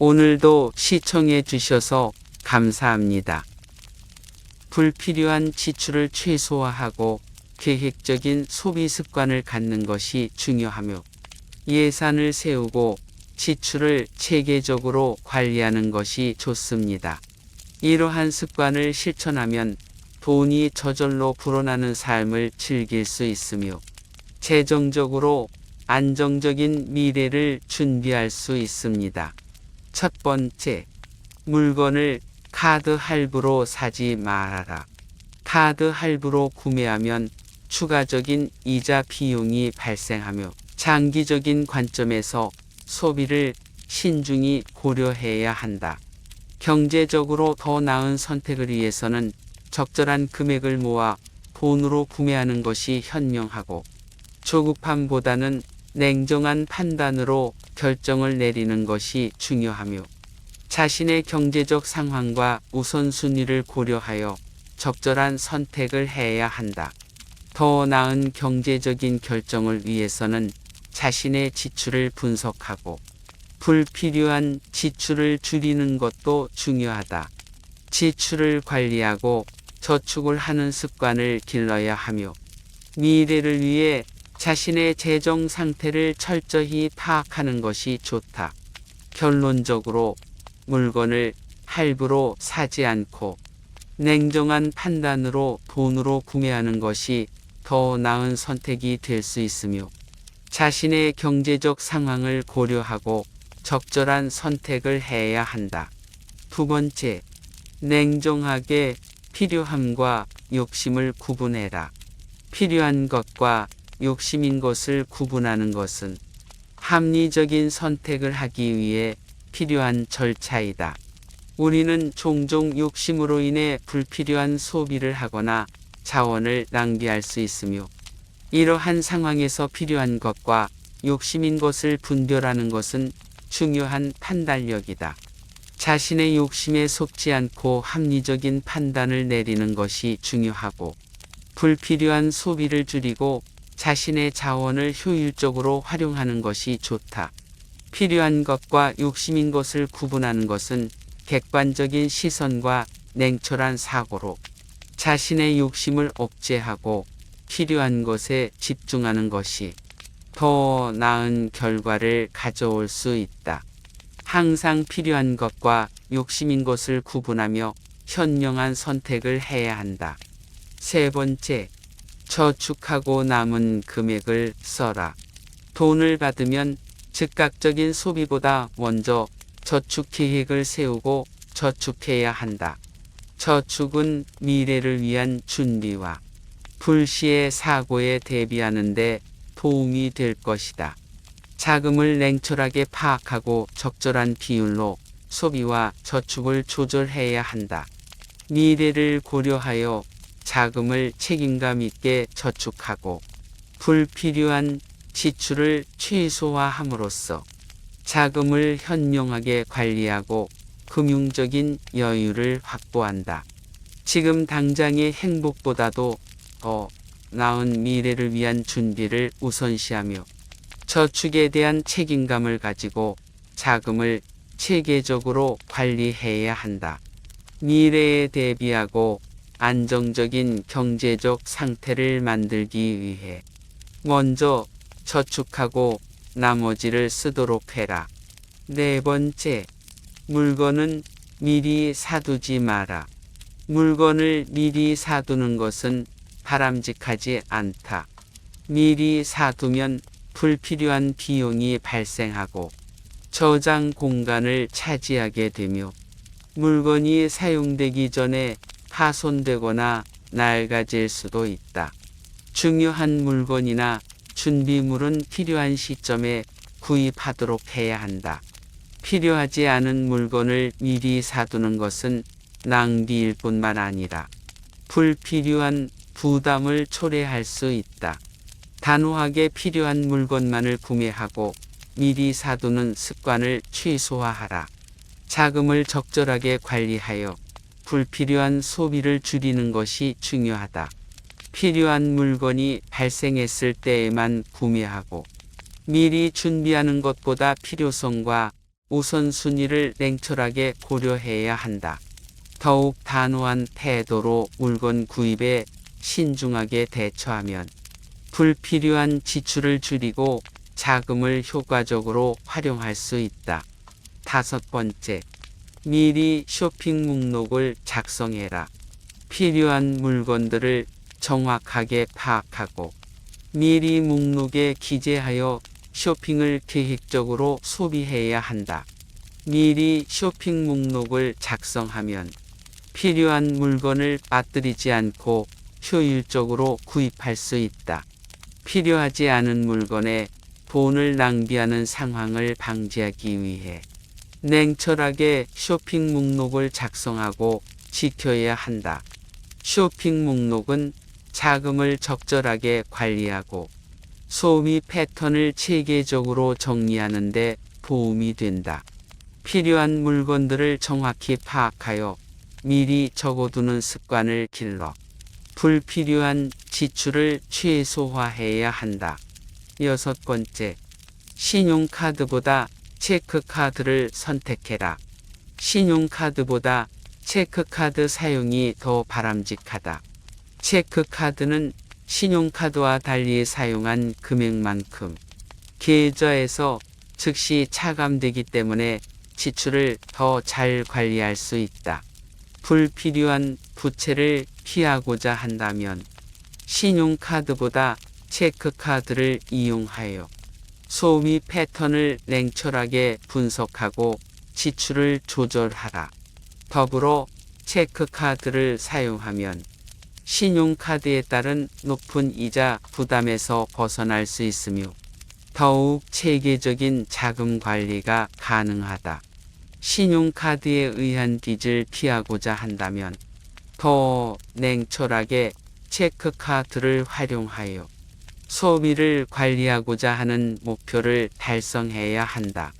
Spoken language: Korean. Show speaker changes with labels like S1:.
S1: 오늘도 시청해 주셔서 감사합니다. 불필요한 지출을 최소화하고 계획적인 소비 습관을 갖는 것이 중요하며 예산을 세우고 지출을 체계적으로 관리하는 것이 좋습니다. 이러한 습관을 실천하면 돈이 저절로 불어나는 삶을 즐길 수 있으며 재정적으로 안정적인 미래를 준비할 수 있습니다. 첫 번째, 물건을 카드 할부로 사지 말아라. 카드 할부로 구매하면 추가적인 이자 비용이 발생하며 장기적인 관점에서 소비를 신중히 고려해야 한다. 경제적으로 더 나은 선택을 위해서는 적절한 금액을 모아 돈으로 구매하는 것이 현명하고 조급함보다는 냉정한 판단으로 결정을 내리는 것이 중요하며 자신의 경제적 상황과 우선순위를 고려하여 적절한 선택을 해야 한다. 더 나은 경제적인 결정을 위해서는 자신의 지출을 분석하고 불필요한 지출을 줄이는 것도 중요하다. 지출을 관리하고 저축을 하는 습관을 길러야 하며 미래를 위해 자신의 재정 상태를 철저히 파악하는 것이 좋다. 결론적으로 물건을 할부로 사지 않고 냉정한 판단으로 돈으로 구매하는 것이 더 나은 선택이 될 수 있으며 자신의 경제적 상황을 고려하고 적절한 선택을 해야 한다. 두 번째, 냉정하게 필요함과 욕심을 구분해라. 필요한 것과 욕심인 것을 구분하는 것은 합리적인 선택을 하기 위해 필요한 절차이다. 우리는 종종 욕심으로 인해 불필요한 소비를 하거나 자원을 낭비할 수 있으며 이러한 상황에서 필요한 것과 욕심인 것을 분별하는 것은 중요한 판단력이다. 자신의 욕심에 속지 않고 합리적인 판단을 내리는 것이 중요하고 불필요한 소비를 줄이고 자신의 자원을 효율적으로 활용하는 것이 좋다. 필요한 것과 욕심인 것을 구분하는 것은 객관적인 시선과 냉철한 사고로 자신의 욕심을 억제하고 필요한 것에 집중하는 것이 더 나은 결과를 가져올 수 있다. 항상 필요한 것과 욕심인 것을 구분하며 현명한 선택을 해야 한다. 세 번째, 저축하고 남은 금액을 써라. 돈을 받으면 즉각적인 소비보다 먼저 저축 계획을 세우고 저축해야 한다. 저축은 미래를 위한 준비와 불시의 사고에 대비하는데 도움이 될 것이다. 자금을 냉철하게 파악하고 적절한 비율로 소비와 저축을 조절해야 한다. 미래를 고려하여 자금을 책임감 있게 저축하고 불필요한 지출을 최소화함으로써 자금을 현명하게 관리하고 금융적인 여유를 확보한다. 지금 당장의 행복보다도 더 나은 미래를 위한 준비를 우선시하며 저축에 대한 책임감을 가지고 자금을 체계적으로 관리해야 한다. 미래에 대비하고 안정적인 경제적 상태를 만들기 위해 먼저 저축하고 나머지를 쓰도록 해라. 네 번째, 물건은 미리 사두지 마라. 물건을 미리 사두는 것은 바람직하지 않다. 미리 사두면 불필요한 비용이 발생하고 저장 공간을 차지하게 되며 물건이 사용되기 전에 파손되거나 낡아질 수도 있다. 중요한 물건이나 준비물은 필요한 시점에 구입하도록 해야 한다. 필요하지 않은 물건을 미리 사두는 것은 낭비일 뿐만 아니라 불필요한 부담을 초래할 수 있다. 단호하게 필요한 물건만을 구매하고 미리 사두는 습관을 최소화하라. 자금을 적절하게 관리하여 불필요한 소비를 줄이는 것이 중요하다. 필요한 물건이 발생했을 때에만 구매하고 미리 준비하는 것보다 필요성과 우선순위를 냉철하게 고려해야 한다. 더욱 단호한 태도로 물건 구입에 신중하게 대처하면 불필요한 지출을 줄이고 자금을 효과적으로 활용할 수 있다. 다섯 번째, 미리 쇼핑 목록을 작성해라. 필요한 물건들을 정확하게 파악하고 미리 목록에 기재하여 쇼핑을 계획적으로 소비해야 한다. 미리 쇼핑 목록을 작성하면 필요한 물건을 빠뜨리지 않고 효율적으로 구입할 수 있다. 필요하지 않은 물건에 돈을 낭비하는 상황을 방지하기 위해 냉철하게 쇼핑 목록을 작성하고 지켜야 한다. 쇼핑 목록은 자금을 적절하게 관리하고 소비 패턴을 체계적으로 정리하는 데 도움이 된다. 필요한 물건들을 정확히 파악하여 미리 적어두는 습관을 길러 불필요한 지출을 최소화해야 한다. 여섯 번째, 신용카드보다 체크카드를 선택해라. 신용카드보다 체크카드 사용이 더 바람직하다. 체크카드는 신용카드와 달리 사용한 금액만큼 계좌에서 즉시 차감되기 때문에 지출을 더 잘 관리할 수 있다. 불필요한 부채를 피하고자 한다면 신용카드보다 체크카드를 이용하여 소비 패턴을 냉철하게 분석하고 지출을 조절하라. 더불어 체크카드를 사용하면 신용카드에 따른 높은 이자 부담에서 벗어날 수 있으며 더욱 체계적인 자금 관리가 가능하다. 신용카드에 의한 빚을 피하고자 한다면 더 냉철하게 체크카드를 활용하여 소비를 관리하고자 하는 목표를 달성해야 한다.